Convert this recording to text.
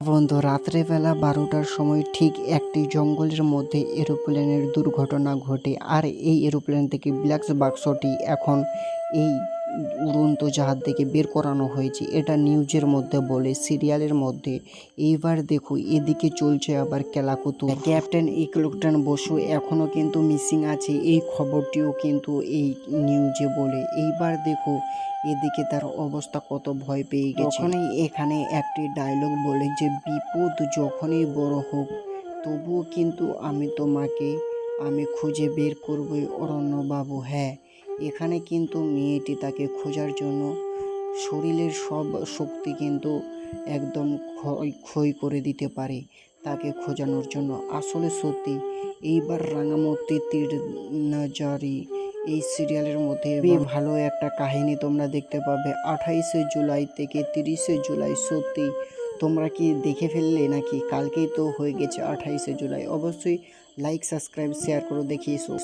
বন্ধু, রাত্রেবেলা বারোটার সময় ঠিক একটি জঙ্গলের মধ্যে এরোপ্লেনের দুর্ঘটনা ঘটে আর এই এরোপ্লেন থেকে ব্ল্যাক বাক্সটি এখন এই উড়ন্ত জাহাজ থেকে বের করানো হয়েছে। এটা নিউজের মধ্যে বলে, সিরিয়ালের মধ্যে। এইবার দেখো, এদিকে চলছে আবার কেলাকুতু ক্যাপ্টেন ইকলুকটান বসু এখনও কিন্তু মিসিং আছে, এই খবরটিও কিন্তু এই নিউজে বলে। এইবার দেখো এদিকে তার অবস্থা কত ভয় পেয়ে গেছে। তখনই এখানে একটি ডায়লগ বলে যে, বিপদ যখনই বড় হোক, তবুও কিন্তু আমি তোমাকে, আমি খুঁজে বের করবই অরণ্যবাবু। হ্যাঁ এখানে কিন্তু মেয়েটি তাকে খোঁজার জন্য শরীরের সব শক্তি কিন্তু একদম ক্ষয় ক্ষয় করে দিতে পারে তাকে খোঁজানোর জন্য। আসলে সত্যি, এইবার রাঙামূর্তি তীর, নাজারি এই সিরিয়ালের মধ্যে ভালো একটা কাহিনী তোমরা দেখতে পাবে। আঠাইশে জুলাই থেকে তিরিশে জুলাই সত্যি তোমরা কি দেখে ফেললে নাকি? কালকেই তো হয়ে গেছে আঠাইশে জুলাই। অবশ্যই লাইক সাবস্ক্রাইব শেয়ার করো দেখিয়েছো